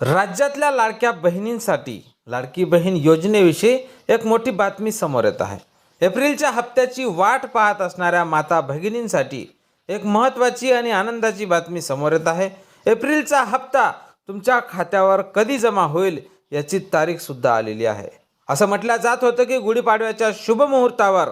राज्यातल्या लाडक्या बहिणींसाठी लाडकी बहीण योजनेविषयी एक मोठी बातमी समोर येत आहे. एप्रिलच्या हप्त्याची वाट पाहत असणाऱ्या माता भगिनींसाठी एक महत्त्वाची आणि आनंदाची बातमी समोर येत आहे. एप्रिलचा हप्ता तुमच्या खात्यावर कधी जमा होईल याची तारीखसुद्धा आलेली आहे. असं म्हटलं जात होतं की गुढीपाडव्याच्या शुभमुहूर्तावर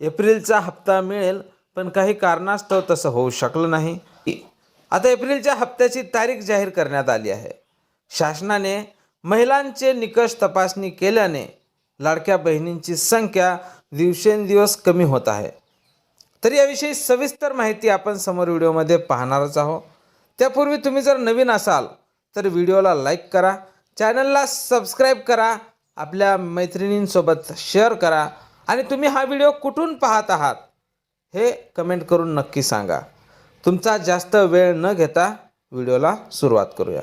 एप्रिलचा हप्ता मिळेल पण काही कारणास्तव तसं होऊ शकलं नाही. आता एप्रिलच्या हप्त्याची तारीख जाहीर करण्यात आली आहे. शासनाने महिलांचे निकष तपासणी केल्याने लाडक्या बहिणींची संख्या दिवसेंदिवस कमी होत आहे. तर याविषयी सविस्तर माहिती आपण समोर व्हिडिओमध्ये पाहणारच आहोत. त्यापूर्वी तुम्ही जर नवीन असाल तर व्हिडिओला लाईक करा चॅनलला सबस्क्राईब करा आपल्या मैत्रिणींसोबत शेअर करा आणि तुम्ही हा व्हिडिओ कुठून पाहत आहात हे कमेंट करून नक्की सांगा. तुमचा जास्त वेळ न घेता व्हिडिओला सुरुवात करूया.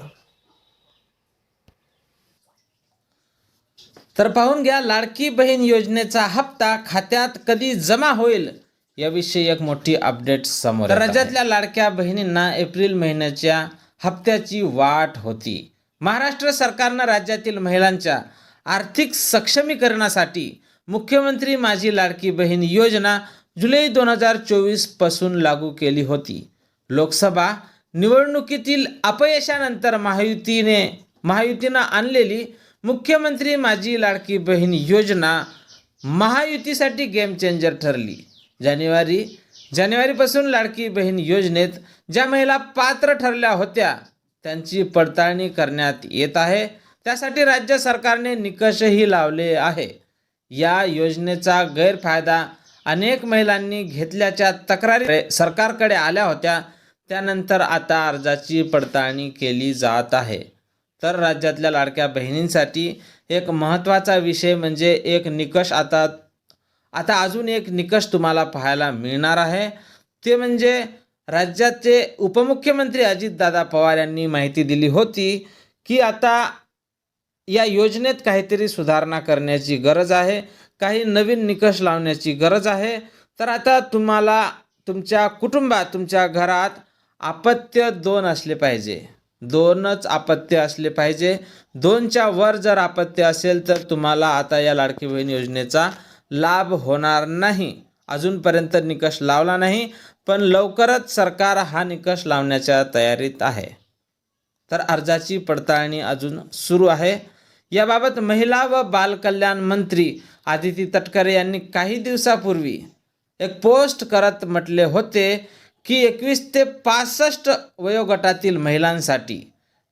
तर पाहून घ्या लाडकी बहीण योजनेचा हप्ता खात्यात कधी जमा होईल याविषयी एक मोठी अपडेट समोर राज्यातल्या लाडक्या बहिणींना एप्रिल महिन्याच्या हप्त्याची वाट होती. महाराष्ट्र सरकारनं राज्यातील महिलांच्या आर्थिक सक्षमीकरणासाठी मुख्यमंत्री माझी लाडकी बहीण योजना जुलै दोन हजार चोवीसपासून लागू केली होती. लोकसभा निवडणुकीतील अपयशानंतर महायुतीने महायुतीनं आणलेली मुख्यमंत्री माझी लाडकी बहीण योजना महायुतीसाठी गेम चेंजर ठरली. जानेवारी जानेवारीपासून लाडकी बहीण योजनेत ज्या महिला पात्र ठरल्या होत्या त्यांची पडताळणी करण्यात येत आहे. त्यासाठी राज्य सरकारने निकषही लावले आहे. या योजनेचा गैरफायदा अनेक महिलांनी घेतल्याच्या तक्रारी सरकारकडे आल्या होत्या. त्यानंतर आता अर्जाची पडताळणी केली जात आहे. तर राज्यातल्या लाडक्या बहिणींसाठी एक महत्त्वाचा विषय म्हणजे एक निकष आता आता अजून एक निकष तुम्हाला पाहायला मिळणार आहे. ते म्हणजे राज्याचे उपमुख्यमंत्री अजितदादा पवार यांनी माहिती दिली होती की आता या योजनेत काहीतरी सुधारणा करण्याची गरज आहे. काही नवीन निकष लावण्याची गरज आहे. तर आता तुम्हाला तुमच्या कुटुंबात तुमच्या घरात अपत्य दोन असले पाहिजे. दोनच अपत्य असले पाहिजे. दोनच्या वर जर अपत्य असेल तर तुम्हाला आता या लाडकी बहीण योजनेचा लाभ होणार नाही. अजूनपर्यंत निकष लावला नाही पण लवकरच सरकार हा निकष लावण्याच्या तयारीत आहे. तर अर्जाची पडताळणी अजून सुरू आहे. याबाबत महिला व बालकल्याण मंत्री आदिती तटकरे यांनी काही दिवसापूर्वी एक पोस्ट करत म्हटले होते की एकवीस ते पासष्ट वयोगटातील महिलांसाठी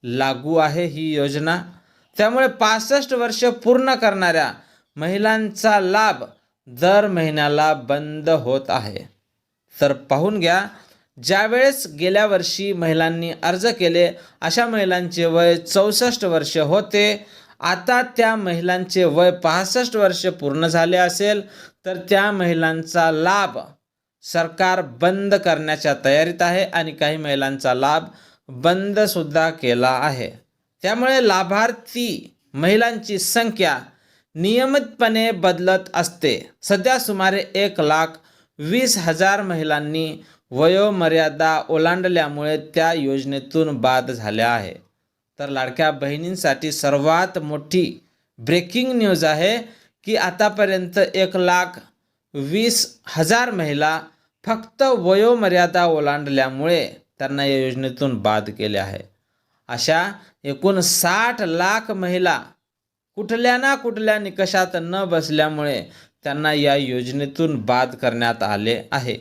लागू आहे ही योजना. त्यामुळे पासष्ट वर्ष पूर्ण करणाऱ्या महिलांचा लाभ दर महिन्याला बंद होत आहे. तर पाहून घ्या ज्यावेळेस गेल्या वर्षी महिलांनी अर्ज केले अशा महिलांचे वय चौसष्ट वर्ष होते. आता त्या महिलांचे वय पासष्ट वर्ष पूर्ण झाले असेल तर त्या महिलांचा लाभ सरकार बंद करण्याच्या तयारीत आहे आणि काही महिलांचा लाभ बंदसुद्धा केला आहे. त्यामुळे लाभार्थी महिलांची संख्या नियमितपणे बदलत असते. सध्या सुमारे एक लाख वीस हजार महिलांनी वयोमर्यादा ओलांडल्यामुळे त्या योजनेतून बाद झाल्या आहे तर लाडक्या बहिणींसाठी सर्वात मोठी ब्रेकिंग न्यूज आहे की आतापर्यंत एक लाख वीस हजार महिला फक्त वयोमर्यादा ओलांडल्यामुळे त्यांना या योजनेतून बाद केले आहे. अशा एकूण साठ लाख महिला कुठल्या ना कुठल्या निकषात न बसल्यामुळे त्यांना या योजनेतून बाद करण्यात आले आहे.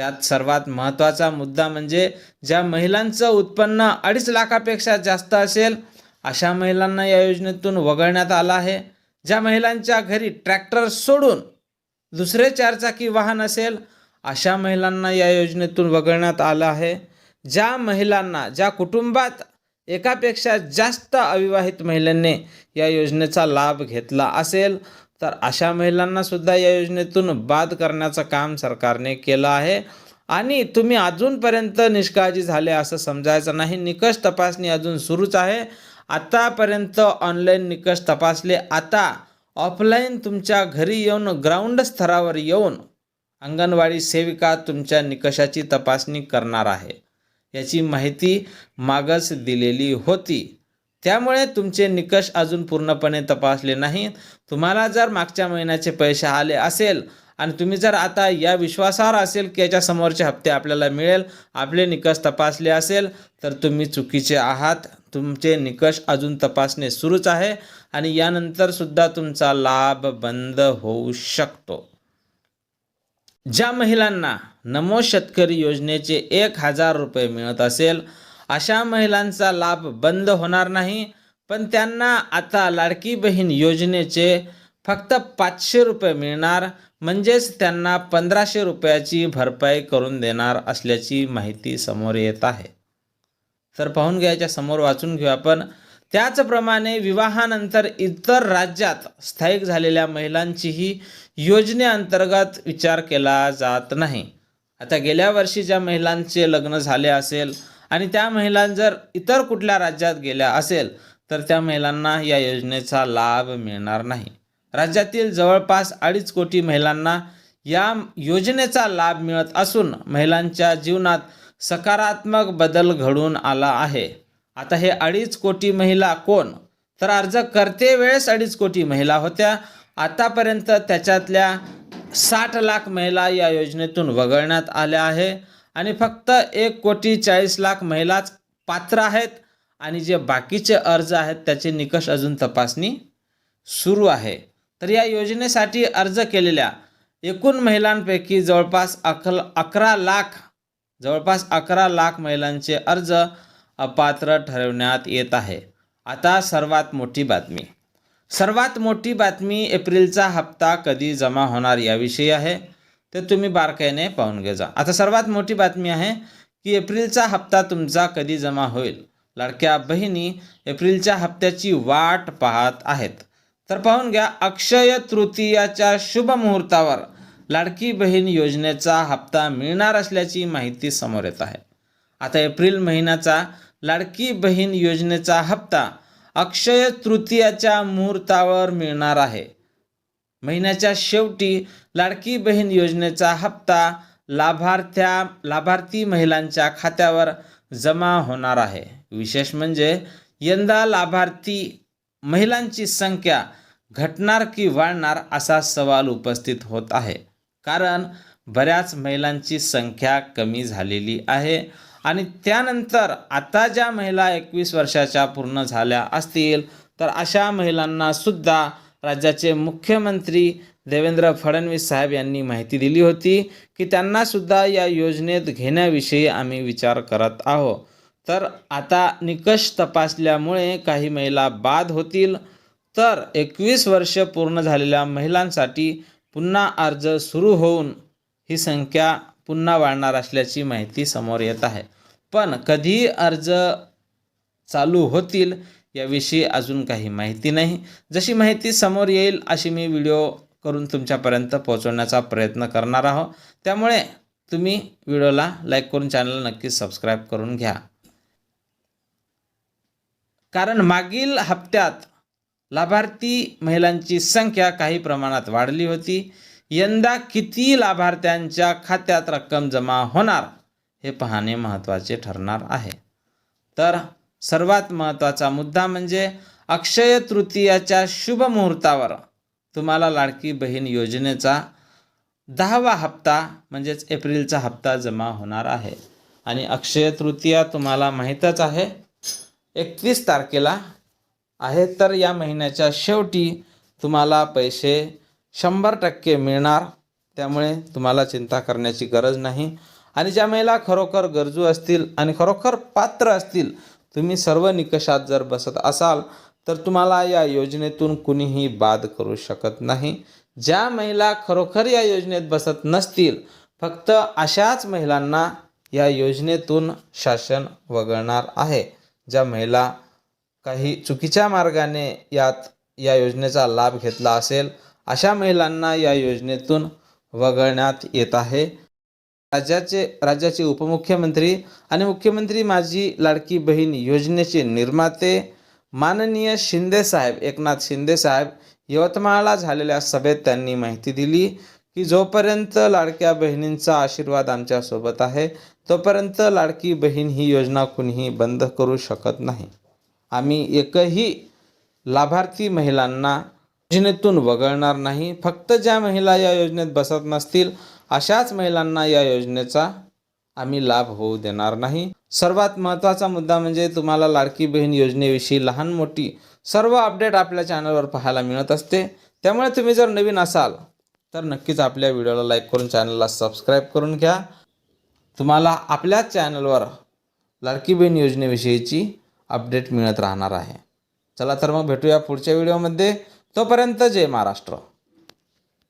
त्यात सर्वात महत्त्वाचा मुद्दा म्हणजे ज्या महिलांचं उत्पन्न अडीच लाखापेक्षा जास्त असेल अशा महिलांना या योजनेतून वगळण्यात आलं आहे. ज्या महिलांच्या घरी ट्रॅक्टर सोडून दुसरे चारचाकी वाहन असेल अशा महिलांना या योजनेतून वगळण्यात आलं आहे. ज्या महिलांना ज्या कुटुंबात एकापेक्षा जास्त अविवाहित महिलांनी या योजनेचा लाभ घेतला असेल तर अशा महिलांना सुद्धा या योजनेतून बाद करण्याचं काम सरकारने केलं आहे. आणि तुम्ही अजूनपर्यंत निष्काळजी झाले असं समजायचं नाही. निकष तपासणी अजून सुरूच आहे. आतापर्यंत ऑनलाईन निकष तपासले. आता ऑफलाईन तुमच्या घरी येऊन ग्राउंड स्तरावर येऊन अंगणवाडी सेविका तुमच्या निकषाची तपासणी करणार आहे. याची माहिती मागच दिलेली होती. त्यामुळे तुमचे निकष अजून पूर्णपणे तपासले नाही तुम्हाला जर मागच्या महिन्याचे पैसे आले असेल आणि तुम्ही जर आता या विश्वासावर असेल की याच्या समोरचे हप्ते आपल्याला मिळेल आपले निकष तपासले असेल तर तुम्ही चुकीचे आहात. तुमचे निकष अजून तपासणे सुरूच आहे आणि यानंतर सुद्धा तुमचा लाभ बंद होऊ शकतो. ज्या महिलांना नमो शेतकरी योजनेचे एक हजार रुपये मिळत असेल अशा महिलांचा लाभ बंद होणार नाही पण त्यांना आता लाडकी बहीण योजनेचे फक्त पाचशे रुपये मिळणार म्हणजेच त्यांना पंधराशे रुपयाची भरपाई करून देणार असल्याची माहिती समोर येत आहे. तर पाहून घ्यायच्या समोर वाचून घेऊ आपण. त्याचप्रमाणे विवाहानंतर इतर राज्यात स्थायिक झालेल्या महिलांचीही योजनेअंतर्गत विचार केला जात नाही. आता गेल्या वर्षी ज्या महिलांचे लग्न झाले असेल आणि त्या महिला जर इतर कुठल्या राज्यात गेल्या असेल तर त्या महिलांना या योजनेचा लाभ मिळणार नाही. राज्यातील जवळपास अडीच कोटी महिलांना या योजनेचा लाभ मिळत असून महिलांच्या जीवनात सकारात्मक बदल घडून आला आहे. आता हे अडीच कोटी महिला कोण? तर अर्ज करते वेळेस अडीच कोटी महिला होत्या. आतापर्यंत त्याच्यातल्या साठ लाख महिला या योजनेतून वगळण्यात आल्या आहे. आणि फक्त एक कोटी चाळीस लाख महिलाच पात्र आहेत. आणि जे बाकीचे अर्ज आहेत त्याचे निकष अजून तपासणी सुरू आहे. तर या योजनेसाठी अर्ज केलेल्या एकूण महिलांपैकी जवळपास अकल अकरा लाख जवळपास अकरा लाख महिलांचे अर्ज अपात्र ठरवण्यात येत आहे. आता सर्वात मोठी बातमी. सर्वात मोठी बातमी एप्रिलचा हप्ता कधी जमा होणार याविषयी आहे. ते तुम्ही बारकाईने पाहून घे जा. आता सर्वात मोठी बातमी आहे की एप्रिलचा हप्ता तुमचा कधी जमा होईल? लाडक्या बहिणी एप्रिलच्या हप्त्याची वाट पाहत आहेत. तर पाहून घ्या अक्षय तृतीयाच्या शुभ मुहूर्तावर लाडकी बहीण योजनेचा हप्ता मिळणार असल्याची माहिती समोर येत आहे. आता एप्रिल महिन्याचा लाडकी बहीण योजनेचा हप्ता अक्षय तृतीयाच्या मुहूर्तावर मिळणार आहे. महिन्याच्या शेवटी लाडकी बहीण योजनेचा हप्ता लाभार्थ्या लाभार्थी महिलांच्या खात्यावर जमा होणार आहे. विशेष म्हणजे यंदा लाभार्थी महिलांची संख्या घटणार की वाढणार असा सवाल उपस्थित होत आहे. कारण बऱ्याच महिलांची संख्या कमी झालेली आहे आणि त्यानंतर आता ज्या महिला एकवीस वर्षाच्या पूर्ण झाल्या असतील तर अशा महिलांनासुद्धा राज्याचे मुख्यमंत्री देवेंद्र फडणवीस साहेब यांनी माहिती दिली होती की त्यांनासुद्धा या योजनेत घेण्याविषयी आम्ही विचार करत आहोत. तर आता निकष तपासल्यामुळे काही महिला बाद होतील. तर एकवीस वर्ष पूर्ण झालेल्या महिलांसाठी पुन्हा अर्ज सुरू होऊन ही संख्या पुन्हा वाढणार असल्याची माहिती समोर येत आहे. पण कधी अर्ज चालू होतील याविषयी अजून काही माहिती नाही. जशी माहिती समोर येईल अशी मी व्हिडिओ करून तुमच्यापर्यंत पोहोचवण्याचा प्रयत्न करणार आहोत. त्यामुळे तुम्ही व्हिडिओला लाईक करून चॅनलला नक्कीच सबस्क्राईब करून घ्या. कारण मागील हप्त्यात लाभार्थी महिलांची संख्या काही प्रमाणात वाढली होती. यंदा किती लाभार्थ्यांच्या खात्यात रक्कम जमा होणार हे पाहणे महत्त्वाचे ठरणार आहे. तर सर्वात महत्त्वाचा मुद्दा म्हणजे अक्षय तृतीयाच्या शुभ मुहूर्तावर. तुम्हाला लाडकी बहीण योजनेचा दहावा हप्ता म्हणजेच एप्रिलचा हप्ता जमा होणार आहे. आणि अक्षय तृतीया तुम्हाला माहीतच आहे एकतीस तारखेला आहे. तर या महिन्याच्या शेवटी तुम्हाला पैसे शंभर टक्के मिळणार. त्यामुळे तुम्हाला चिंता करण्याची गरज नाही. आणि ज्या महिला खरोखर गरजू असतील आणि खरोखर पात्र असतील तुम्ही सर्व निकषात जर बसत असाल तर तुम्हाला या योजनेतून कुणीही बाद करू शकत नाही. ज्या महिला खरोखर या योजनेत बसत नसतील फक्त अशाच महिलांना या योजनेतून शासन वगळणार आहे. ज्या महिला काही चुकीच्या मार्गाने यात या योजनेचा लाभ घेतला असेल अशा महिलांना या योजनेतून वगळण्यात येत आहे. राज्याचे राज्याचे उपमुख्यमंत्री आणि मुख्यमंत्री माझी लाडकी बहीण योजनेचे निर्माते माननीय शिंदे साहेब एकनाथ शिंदे साहेब यवतमाळला झालेल्या सभेत त्यांनी माहिती दिली की जोपर्यंत लाडक्या बहिणींचा आशीर्वाद आमच्यासोबत आहे तोपर्यंत लाडकी बहीण ही योजना कुणीही बंद करू शकत नाही. आम्ही एकही लाभार्थी महिलांना योजनेतून वगळणार नाही. फक्त ज्या महिला या योजनेत बसत नसतील अशाच महिलांना या योजनेचा आम्ही लाभ होऊ देणार नाही. सर्वात महत्त्वाचा मुद्दा म्हणजे तुम्हाला लाडकी बहीण योजनेविषयी लहान मोठी सर्व अपडेट आपल्या चॅनलवर पाहायला मिळत असते. त्यामुळे तुम्ही जर नवीन असाल तर नक्कीच आपल्या व्हिडिओला लाईक करून चॅनलला सबस्क्राईब करून घ्या. तुम्हाला आपल्याच चॅनलवर लाडकी बहीण योजनेविषयीची अपडेट मिळत राहणार आहे. चला तर मग भेटूया पुढच्या व्हिडिओमध्ये. तोपर्यंत जय महाराष्ट्र.